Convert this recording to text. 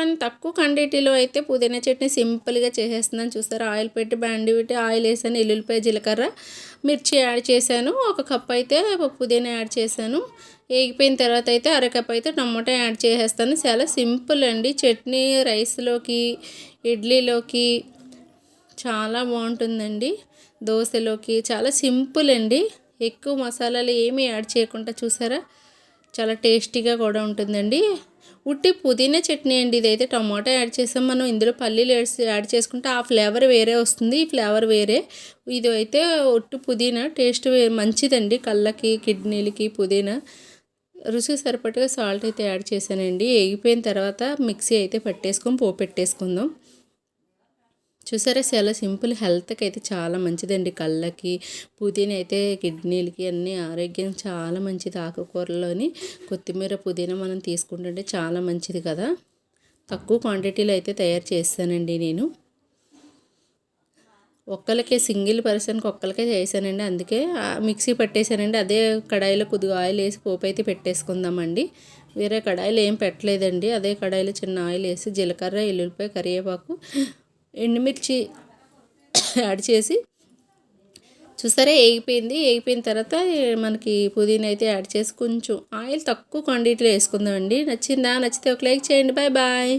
One తక్కువ క్వాంటిటీలో అయితే పుదీనా చట్నీ సింపుల్గా చేసేస్తున్నాను చూస్తారు. ఆయిల్ పెట్టి బ్యాండి పెట్టి ఆయిల్ వేసాను ఎల్లుల్లిపాయ జీలకర్ర మిర్చి యాడ్ చేశాను. ఒక కప్ అయితే పుదీనా యాడ్ చేశాను. వేగిపోయిన తర్వాత అయితే అరకప్ అయితే టమాటా యాడ్ చేసేస్తాను. చాలా సింపుల్ అండి. చట్నీ రైస్లోకి ఇడ్లీలోకి చాలా బాగుంటుందండి. దోశలోకి చాలా సింపుల్ అండి. ఎక్కువ మసాలాలు ఏమీ యాడ్ చేయకుండా చూసారా? చాలా టేస్టీగా కూడా ఉంటుందండి. ఉట్టి పుదీనా చట్నీ అండి ఇదైతే. టమాటా యాడ్ చేసాం మనం. ఇందులో పల్లీలు యాడ్ చేసుకుంటే ఆ ఫ్లేవర్ వేరే వస్తుంది. ఈ ఫ్లేవర్ వేరే. ఇది అయితే ఒట్టు పుదీనా. టేస్ట్ మంచిదండి కళ్ళకి కిడ్నీలకి పుదీనా. రుచి సరిపడగా సాల్ట్ అయితే యాడ్ చేశానండి. వేగిపోయిన తర్వాత మిక్సీ అయితే పట్టేసుకొని పోపు పెట్టేసుకుందాం. చూసారా చాలా సింపుల్ హెల్త్కి అయితే చాలా మంచిదండి కళ్ళకి పుదీనా అయితే కిడ్నీలకి అన్ని ఆరోగ్యం చాలా మంచిది. ఆకుకూరలోని కొత్తిమీర పుదీనా మనం తీసుకుంటుంటే చాలా మంచిది కదా. తక్కువ క్వాంటిటీలో అయితే తయారు చేస్తానండి నేను. ఒక్కరికే సింగిల్ పర్సన్కి ఒక్కరికే చేశానండి. అందుకే మిక్సీ పట్టేశానండి. అదే కడాయిలో కొద్దిగా ఆయిల్ వేసి పోపు అయితే పెట్టేసుకుందామండి. వేరే కడాయిలు ఏం పెట్టలేదండి. అదే కడాయిలో చిన్న ఆయిల్ వేసి జీలకర్ర ఎల్లుల్లిపాయ కరివేపాకు ఎండుమిర్చి యాడ్ చేసి చూసారా వేగిపోయింది వేగిపోయిన తర్వాత మనకి పుదీనా అయితే యాడ్ చేసి కొంచెం ఆయిల్ తక్కువ క్వాంటిటీలో వేసుకుందామండి. నచ్చిందా? నచ్చితే ఒక లైక్ చేయండి. Bye bye.